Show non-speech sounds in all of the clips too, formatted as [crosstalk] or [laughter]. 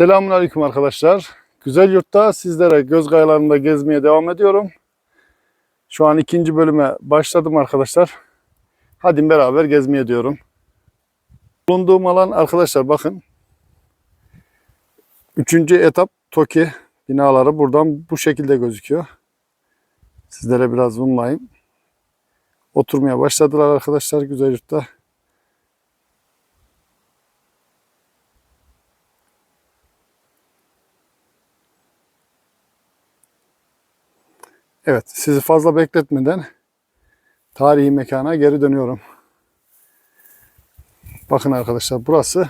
Selamun Aleyküm arkadaşlar. Güzel yurtta sizlere göz kayalarında gezmeye devam ediyorum. Şu an ikinci bölüme başladım arkadaşlar. Hadi beraber gezmeye diyorum. Bulunduğum alan arkadaşlar bakın. Üçüncü etap TOKİ binaları buradan bu şekilde gözüküyor. Sizlere biraz zoomlayayım. Oturmaya başladılar arkadaşlar güzel yurtta. Evet, sizi fazla bekletmeden tarihi mekana geri dönüyorum. Bakın arkadaşlar burası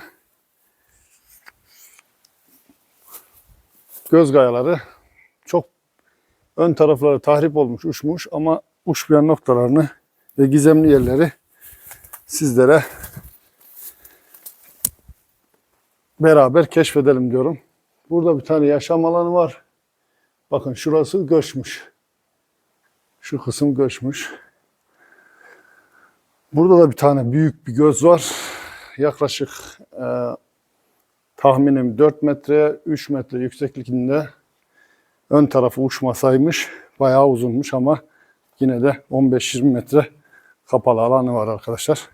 göz gayaları. Çok ön tarafları tahrip olmuş, uçmuş ama uçmayan noktalarını ve gizemli yerleri sizlere beraber keşfedelim diyorum. Burada bir tane yaşam alanı var. Bakın şurası göçmüş. Şu kısım göçmüş. Burada da bir tane büyük bir göz var. Yaklaşık e, tahminim 4 metreye 3 metre yüksekliğinde ön tarafı uçmasaymış. Bayağı uzunmuş ama yine de 15-20 metre kapalı alanı var arkadaşlar.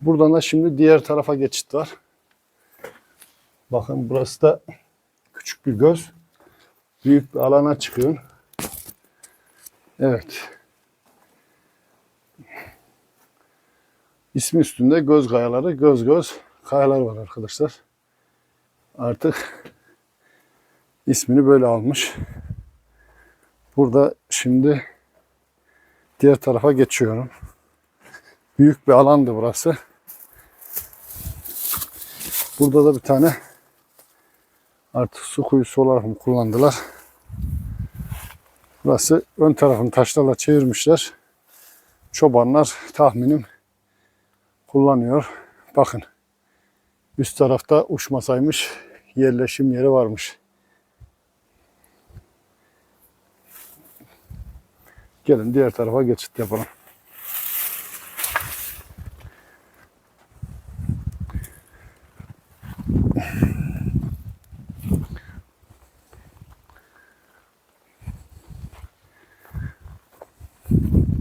Buradan da şimdi diğer tarafa geçit var. Bakın burası da küçük bir göz. Büyük bir alana çıkıyor. Evet. İsmi üstünde göz kayaları, göz göz kayalar var arkadaşlar. Artık ismini böyle almış. Burada şimdi diğer tarafa geçiyorum. Büyük bir alandı burası. Burada da bir tane artık su kuyusu olarak mı kullandılar? Burası ön tarafını taşlarla çevirmişler. Çobanlar tahminim kullanıyor. Bakın üst tarafta uçmasaymış yerleşim yeri varmış. Gelin diğer tarafa geçit yapalım.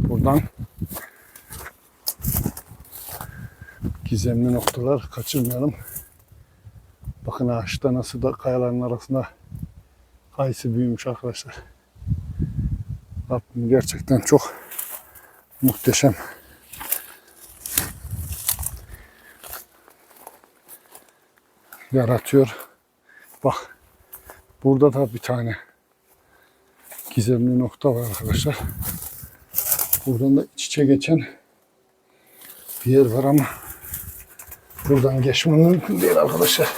Buradan gizemli noktalar kaçırmayalım. Bakın ağaçta nasıl da kayaların arasında kayısı büyümüş arkadaşlar. Rabbim gerçekten çok muhteşem. Yaratıyor. Bak burada da bir tane gizemli nokta var arkadaşlar. Buradan da iç içe geçen bir yer var ama buradan geçmem mümkün değil arkadaşlar.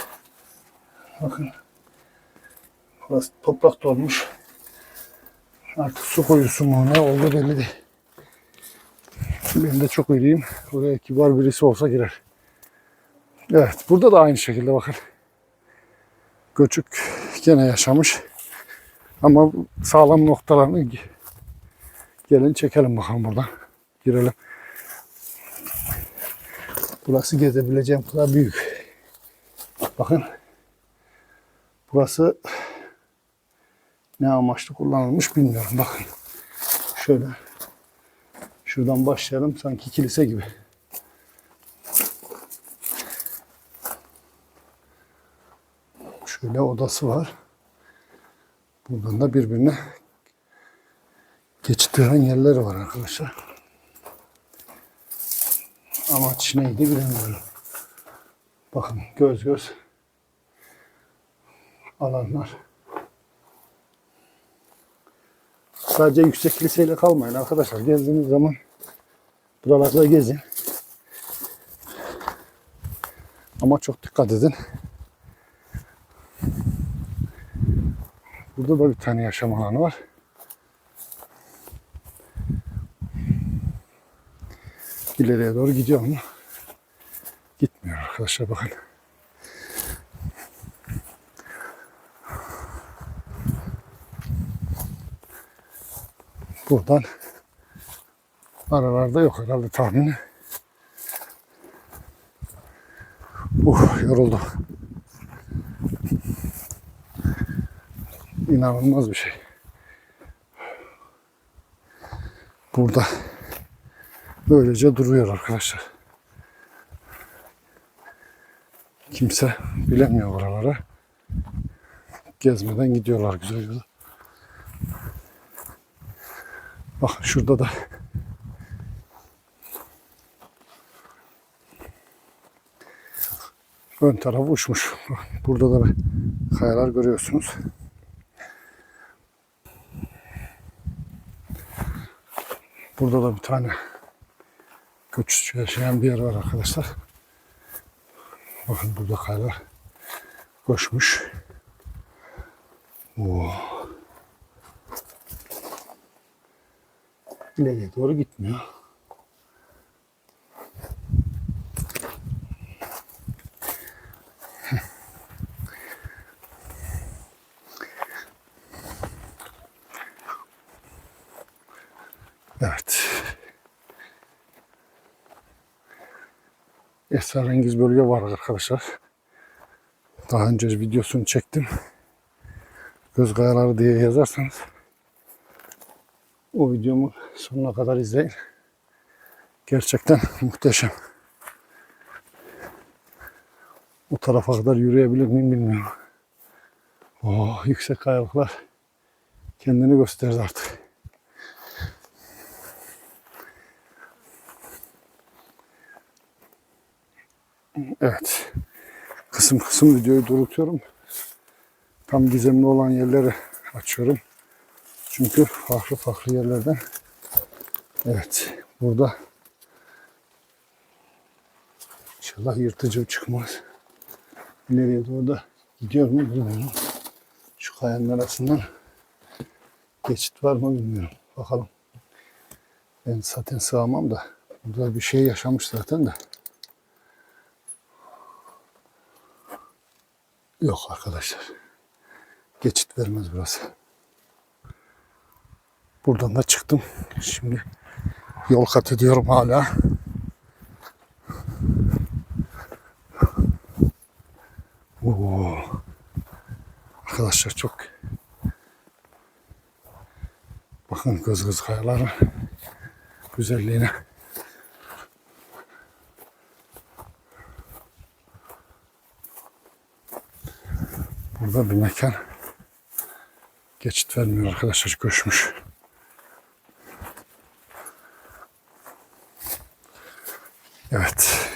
Bakın. Burası toprak dolmuş. Artık su kuyusu mu ne oldu belli değil. Ben de çok iyiyim. Buraya kibar birisi olsa girer. Evet. Burada da aynı şekilde bakın. Göçük gene yaşamış. Ama sağlam noktalarını Gelin çekelim bakalım buradan. Girelim. Burası gezebileceğim kadar büyük. Bakın. Burası ne amaçlı kullanılmış bilmiyorum. Bakın. Şöyle. Şuradan başlayalım. Sanki kilise gibi. Şöyle odası var. Buradan da birbirine geçit veren yerler var arkadaşlar. Amaç neydi bilemiyorum. Bakın göz göz alanlar. Sadece yüksek liseyle kalmayın arkadaşlar. Gezdiğiniz zaman buralarda gezin. Ama çok dikkat edin. Burada da bir tane yaşam alanı var. İleriye doğru gidiyor ama gitmiyor arkadaşlar bakın. Buradan aralarda yok herhalde tahmini. Uh yoruldum. İnanılmaz bir şey. Burada böylece duruyor arkadaşlar. Kimse bilemiyor oraları. Gezmeden gidiyorlar güzel güzel. Bak şurada da ön taraf uçmuş. Burada da kayalar görüyorsunuz. Burada da bir tane göçüş yaşayan bir yer var arkadaşlar. Bakın burada kayalar koşmuş. Oo. İleriye doğru gitmiyor. Evet. Esrarengiz bölge var arkadaşlar. Daha önce videosunu çektim. Göz kayaları diye yazarsanız o videomu sonuna kadar izleyin. Gerçekten [laughs] muhteşem. O tarafa kadar yürüyebilir miyim bilmiyorum. Oh, yüksek kayalıklar kendini gösterdi artık. Evet. Kısım kısım videoyu durutuyorum. Tam gizemli olan yerleri açıyorum. Çünkü farklı farklı yerlerden. Evet. Burada İnşallah yırtıcı çıkmaz. Nereye doğru da gidiyor mu bilmiyorum. Şu kayanın arasından geçit var mı bilmiyorum. Bakalım. Ben zaten sığamam da. Burada bir şey yaşamış zaten de. Yok arkadaşlar. Geçit vermez burası. Buradan da çıktım. Şimdi yol kat ediyorum hala. Oo. Arkadaşlar çok bakın göz göz kayaların güzelliğine. Burada bir mekan geçit vermiyor arkadaşlar göçmüş. Evet.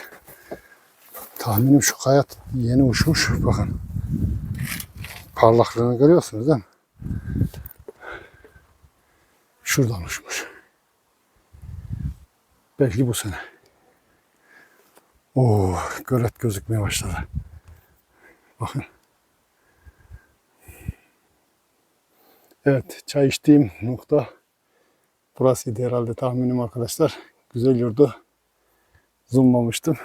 Tahminim şu kaya yeni uçmuş. Bakın. Parlaklığını görüyorsunuz değil mi? Şuradan uçmuş. Belki bu sene. Oo, gölet gözükmeye başladı. Bakın. Evet, çay içtiğim nokta burasıydı herhalde tahminim arkadaşlar. Güzel yurdu. Zoomlamıştım.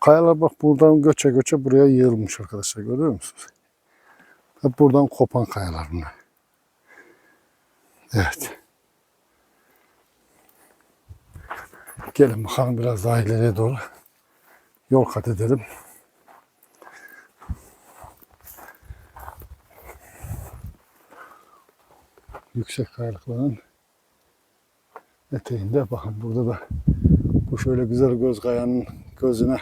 Kayalar bak buradan göçe göçe buraya yığılmış arkadaşlar görüyor musunuz? Hep buradan kopan kayalar bunlar. Evet. Gelin bakalım biraz daha ileriye doğru yol kat edelim. Yüksek kayalıkların eteğinde bakın burada da bu şöyle güzel göz kayanın gözüne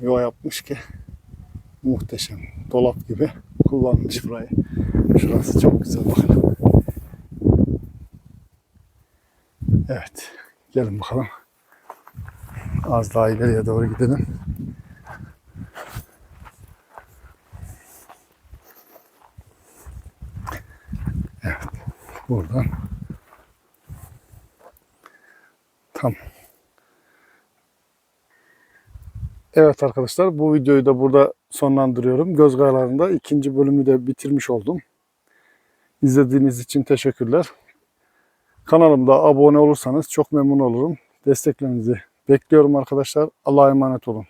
yuva yapmış ki muhteşem. Dolap gibi kullanmış burayı. Şurası çok güzel bakın. Evet. Gelin bakalım. Az daha ileriye doğru gidelim. Buradan tam Evet arkadaşlar bu videoyu da burada sonlandırıyorum. Göz kayalarında ikinci bölümü de bitirmiş oldum. İzlediğiniz için teşekkürler. Kanalımda abone olursanız çok memnun olurum. Desteklerinizi bekliyorum arkadaşlar. Allah'a emanet olun.